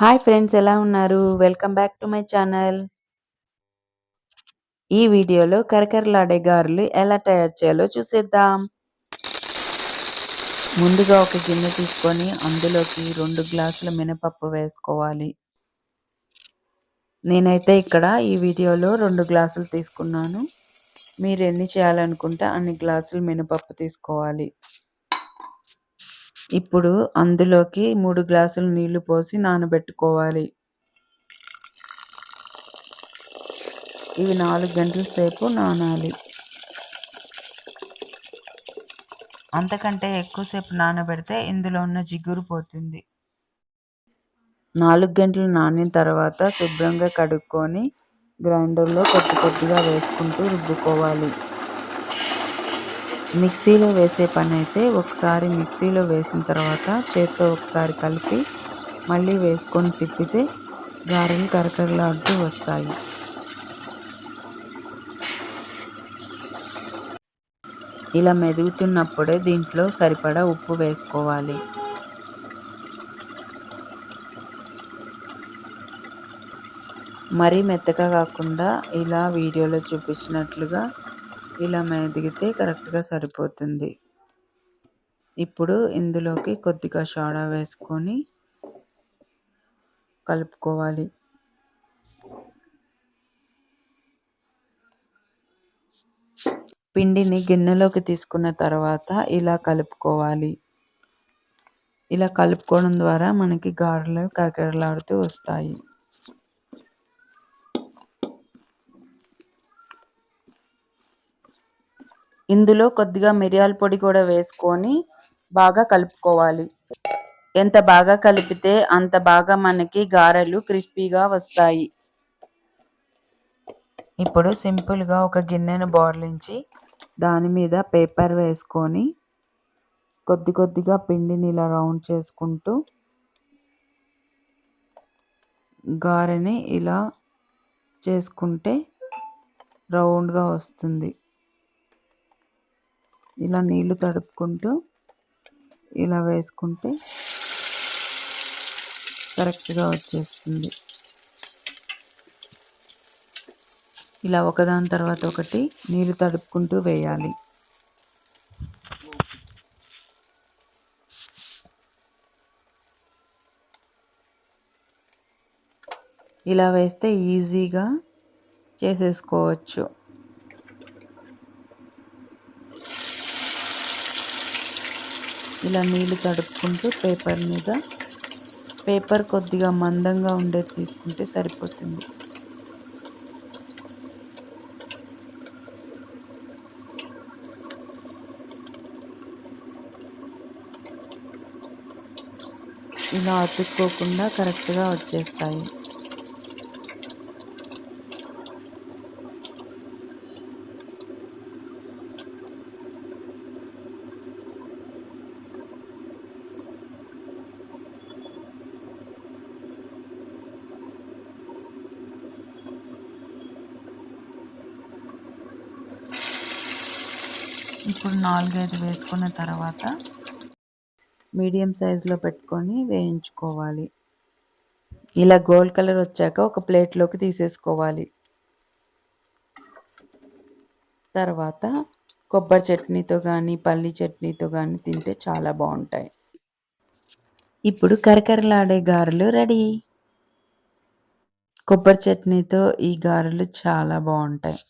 Hi friends ఎలా ఉన్నారు? Welcome back to my channel ఈ వీడియోలో కరకరలాడే గారెలు ఎలా తయారు చేయాలో చూసేద్దాం. ముందుగా ఒక గిన్నె తీసుకొని అందులోకి రెండు గ్లాసుల మినపప్పు వేసుకోవాలి. నేనైతే ఇక్కడ ఈ వీడియోలో రెండు గ్లాసులు తీసుకున్నాను. మీరు ఎన్ని చేయాలనుకుంటే అన్ని గ్లాసులు మినపప్పు తీసుకోవాలి. ఇప్పుడు అందులోకి మూడు గ్లాసులు నీళ్ళు పోసి నానబెట్టుకోవాలి. ఇవి నాలుగు గంటల సేపు నానాలి. అంతకంటే ఎక్కువసేపు నానబెడితే ఇందులో ఉన్న జిగురు పోతుంది. నాలుగు గంటలు నానిన తర్వాత శుభ్రంగా కడుక్కొని గ్రైండర్లో కొద్ది కొద్దిగా వేసుకుంటూ రుబ్బుకోవాలి. మిక్సీలో వేసే పని అయితే ఒకసారి మిక్సీలో వేసిన తర్వాత చేత్తో ఒకసారి కలిపి మళ్ళీ వేసుకొని తిప్పితే గారెలు కరకరలాడుతూ వస్తాయి. ఇలా మెదుగుతున్నప్పుడే దీంట్లో సరిపడా ఉప్పు వేసుకోవాలి. మరీ మెత్తగా కాకుండా ఇలా వీడియోలో చూపించినట్లుగా ఇలా మెదిగితే కరెక్ట్గా సరిపోతుంది. ఇప్పుడు ఇందులోకి కొద్దిగా సోడా వేసుకొని కలుపుకోవాలి. పిండిని గిన్నెలోకి తీసుకున్న తర్వాత ఇలా కలుపుకోవాలి. ఇలా కలుపుకోవడం ద్వారా మనకి గారెలు కరకరలాడుతూ వస్తాయి. ఇందులో కొద్దిగా మిరియాల పొడి కూడా వేసుకొని బాగా కలుపుకోవాలి. ఎంత బాగా కలిపితే అంత బాగా మనకి గారెలు క్రిస్పీగా వస్తాయి. ఇప్పుడు సింపుల్గా ఒక గిన్నెను బోర్లించి దాని మీద పేపర్ వేసుకొని కొద్ది కొద్దిగా పిండిని ఇలా రౌండ్ చేసుకుంటూ గారెని ఇలా చేసుకుంటే రౌండ్గా వస్తుంది. ఇలా నీళ్ళు తడుపుకుంటూ ఇలా వేసుకుంటే కరెక్ట్గా వచ్చేస్తుంది. ఇలా ఒకదాని తర్వాత ఒకటి నీళ్ళు తడుపుకుంటూ వేయాలి. ఇలా వేస్తే ఈజీగా చేసేసుకోవచ్చు. ఇలా నీళ్ళు తడుపుకుంటూ పేపర్ మీద పేపర్ కొద్దిగా మందంగా ఉండేది తీసుకుంటే సరిపోతుంది. ఇలా అతుక్కోకుండా కరెక్ట్గా వచ్చేస్తాయి. ఇప్పుడు నాలుగైదు వేసుకున్న తర్వాత మీడియం సైజులో పెట్టుకొని వేయించుకోవాలి. ఇలా గోల్డ్ కలర్ వచ్చాక ఒక ప్లేట్లోకి తీసేసుకోవాలి. తర్వాత కొబ్బరి చట్నీతో కానీ పల్లి చట్నీతో కానీ తింటే చాలా బాగుంటాయి. ఇప్పుడు కరకరలాడే గారెలు రెడీ. కొబ్బరి చట్నీతో ఈ గారెలు చాలా బాగుంటాయి.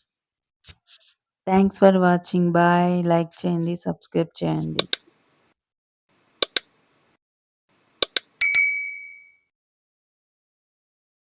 Thanks for watching bye like చేయండి సబ్స్క్రైబ్ చేయండి.